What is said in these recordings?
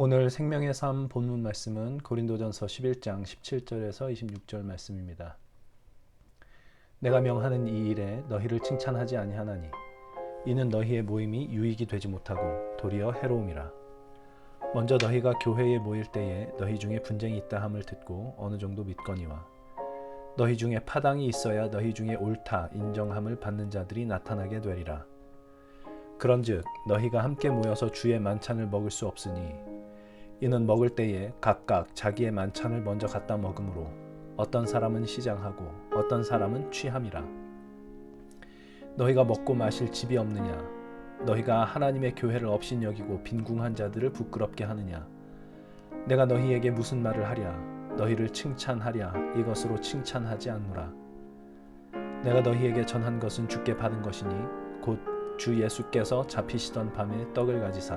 오늘 생명의 삶 본문 말씀은 고린도전서 11장 17절에서 26절 말씀입니다. 내가 명하는 이 일에 너희를 칭찬하지 아니하나니 이는 너희의 모임이 유익이 되지 못하고 도리어 해로움이라. 먼저 너희가 교회에 모일 때에 너희 중에 분쟁이 있다 함을 듣고 어느 정도 믿거니와 너희 중에 파당이 있어야 너희 중에 옳다 인정함을 받는 자들이 나타나게 되리라. 그런즉 너희가 함께 모여서 주의 만찬을 먹을 수 없으니 이는 먹을 때에 각각 자기의 만찬을 먼저 갖다 먹으므로 어떤 사람은 시장하고 어떤 사람은 취함이라. 너희가 먹고 마실 집이 없느냐? 너희가 하나님의 교회를 업신여기고 빈궁한 자들을 부끄럽게 하느냐? 내가 너희에게 무슨 말을 하랴? 너희를 칭찬하랴? 이것으로 칭찬하지 않노라. 내가 너희에게 전한 것은 주께 받은 것이니 곧 주 예수께서 잡히시던 밤에 떡을 가지사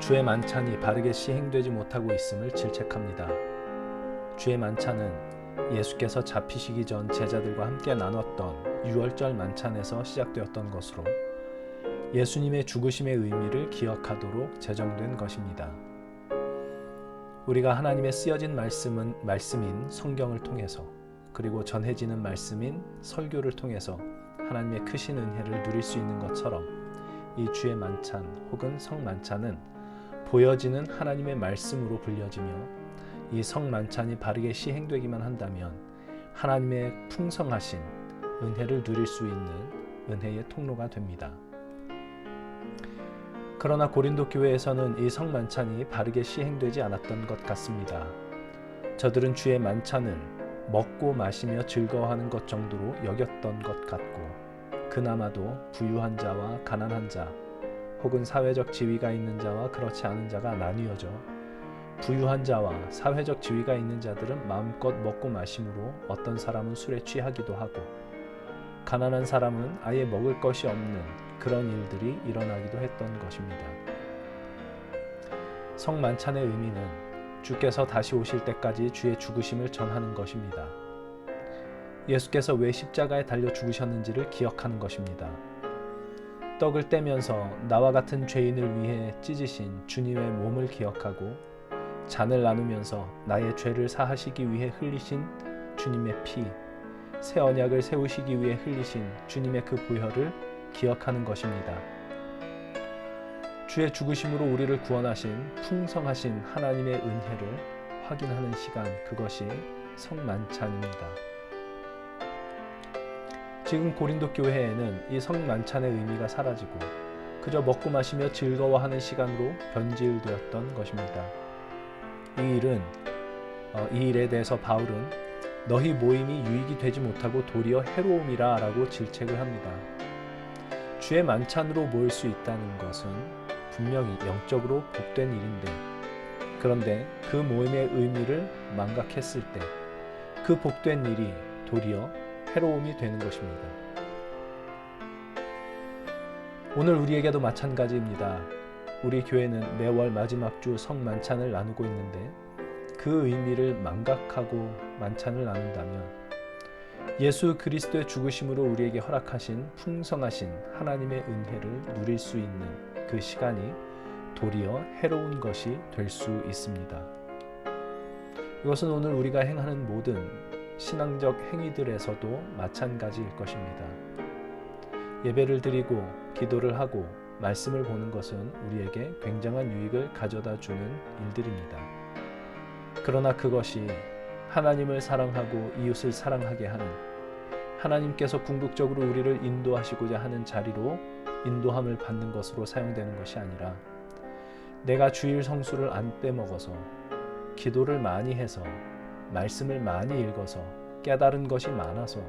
주의 만찬이 바르게 시행되지 못하고 있음을 질책합니다. 주의 만찬은 예수께서 잡히시기 전 제자들과 함께 나눴던 유월절 만찬에서 시작되었던 것으로 예수님의 죽으심의 의미를 기억하도록 제정된 것입니다. 우리가 하나님의 쓰여진 말씀은 말씀인 성경을 통해서 그리고 전해지는 말씀인 설교를 통해서 하나님의 크신 은혜를 누릴 수 있는 것처럼 이 주의 만찬 혹은 성만찬은 보여지는 하나님의 말씀으로 불려지며 이 성만찬이 바르게 시행되기만 한다면 하나님의 풍성하신 은혜를 누릴 수 있는 은혜의 통로가 됩니다. 그러나 고린도 교회에서는 이 성만찬이 바르게 시행되지 않았던 것 같습니다. 저들은 주의 만찬을 먹고 마시며 즐거워하는 것 정도로 여겼던 것 같고 그나마도 부유한 자와 가난한 자 혹은 사회적 지위가 있는 자와 그렇지 않은 자가 나뉘어져 부유한 자와 사회적 지위가 있는 자들은 마음껏 먹고 마심으로 어떤 사람은 술에 취하기도 하고 가난한 사람은 아예 먹을 것이 없는 그런 일들이 일어나기도 했던 것입니다. 성만찬의 의미는 주께서 다시 오실 때까지 주의 죽으심을 전하는 것입니다. 예수께서 왜 십자가에 달려 죽으셨는지를 기억하는 것입니다. 떡을 떼면서 나와 같은 죄인을 위해 찢으신 주님의 몸을 기억하고 잔을 나누면서 나의 죄를 사하시기 위해 흘리신 주님의 피, 새 언약을 세우시기 위해 흘리신 주님의 그 보혈을 기억하는 것입니다. 주의 죽으심으로 우리를 구원하신 풍성하신 하나님의 은혜를 확인하는 시간 그것이 성만찬입니다. 지금 고린도 교회에는 이 성만찬의 의미가 사라지고 그저 먹고 마시며 즐거워하는 시간으로 변질되었던 것입니다. 이 일은 어, 이 일에 대해서 바울은 너희 모임이 유익이 되지 못하고 도리어 해로움이라라고 질책을 합니다. 주의 만찬으로 모일 수 있다는 것은 분명히 영적으로 복된 일인데 그런데 그 모임의 의미를 망각했을 때 그 복된 일이 도리어 해로움이 되는 것입니다. 오늘 우리에게도 마찬가지입니다. 우리 교회는 매월 마지막 주 성만찬을 나누고 있는데 그 의미를 망각하고 만찬을 나눈다면 예수 그리스도의 죽으심으로 우리에게 허락하신 풍성하신 하나님의 은혜를 누릴 수 있는 그 시간이 도리어 해로운 것이 될 수 있습니다. 이것은 오늘 우리가 행하는 모든 신앙적 행위들에서도 마찬가지일 것입니다. 예배를 드리고 기도를 하고 말씀을 보는 것은 우리에게 굉장한 유익을 가져다 주는 일들입니다. 그러나 그것이 하나님을 사랑하고 이웃을 사랑하게 하는 하나님께서 궁극적으로 우리를 인도하시고자 하는 자리로 인도함을 받는 것으로 사용되는 것이 아니라 내가 주일 성수를 안 빼먹어서 기도를 많이 해서 말씀을 많이 읽어서 깨달은 것이 많아서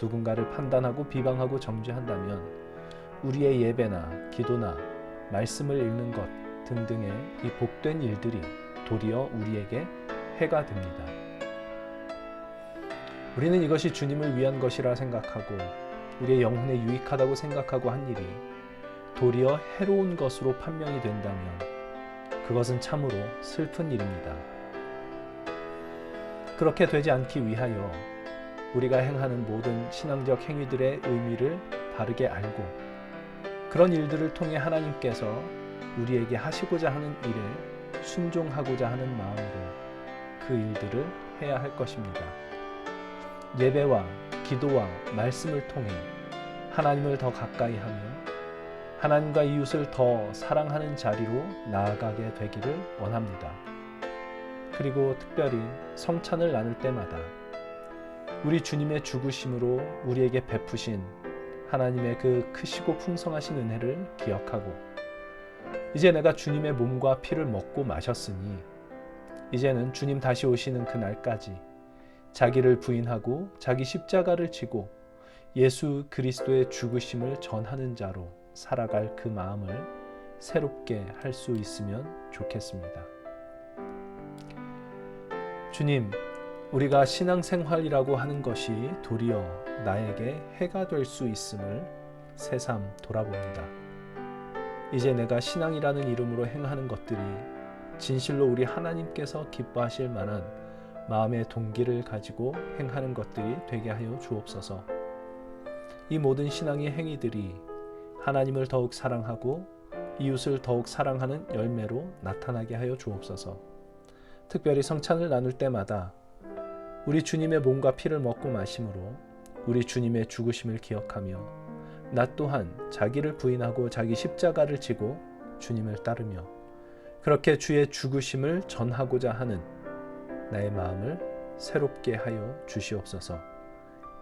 누군가를 판단하고 비방하고 정죄한다면 우리의 예배나 기도나 말씀을 읽는 것 등등의 이 복된 일들이 도리어 우리에게 해가 됩니다. 우리는 이것이 주님을 위한 것이라 생각하고 우리의 영혼에 유익하다고 생각하고 한 일이 도리어 해로운 것으로 판명이 된다면 그것은 참으로 슬픈 일입니다. 그렇게 되지 않기 위하여 우리가 행하는 모든 신앙적 행위들의 의미를 바르게 알고 그런 일들을 통해 하나님께서 우리에게 하시고자 하는 일에 순종하고자 하는 마음으로 그 일들을 해야 할 것입니다. 예배와 기도와 말씀을 통해 하나님을 더 가까이 하며 하나님과 이웃을 더 사랑하는 자리로 나아가게 되기를 원합니다. 그리고 특별히 성찬을 나눌 때마다 우리 주님의 죽으심으로 우리에게 베푸신 하나님의 그 크시고 풍성하신 은혜를 기억하고 이제 내가 주님의 몸과 피를 먹고 마셨으니 이제는 주님 다시 오시는 그날까지 자기를 부인하고 자기 십자가를 지고 예수 그리스도의 죽으심을 전하는 자로 살아갈 그 마음을 새롭게 할 수 있으면 좋겠습니다. 주님, 우리가 신앙생활이라고 하는 것이 도리어 나에게 해가 될 수 있음을 새삼 돌아봅니다. 이제 내가 신앙이라는 이름으로 행하는 것들이 진실로 우리 하나님께서 기뻐하실 만한 마음의 동기를 가지고 행하는 것들이 되게 하여 주옵소서. 이 모든 신앙의 행위들이 하나님을 더욱 사랑하고 이웃을 더욱 사랑하는 열매로 나타나게 하여 주옵소서. 특별히 성찬을 나눌 때마다 우리 주님의 몸과 피를 먹고 마심으로 우리 주님의 죽으심을 기억하며 나 또한 자기를 부인하고 자기 십자가를 지고 주님을 따르며 그렇게 주의 죽으심을 전하고자 하는 나의 마음을 새롭게 하여 주시옵소서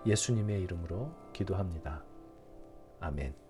예수님의 이름으로 기도합니다. 아멘.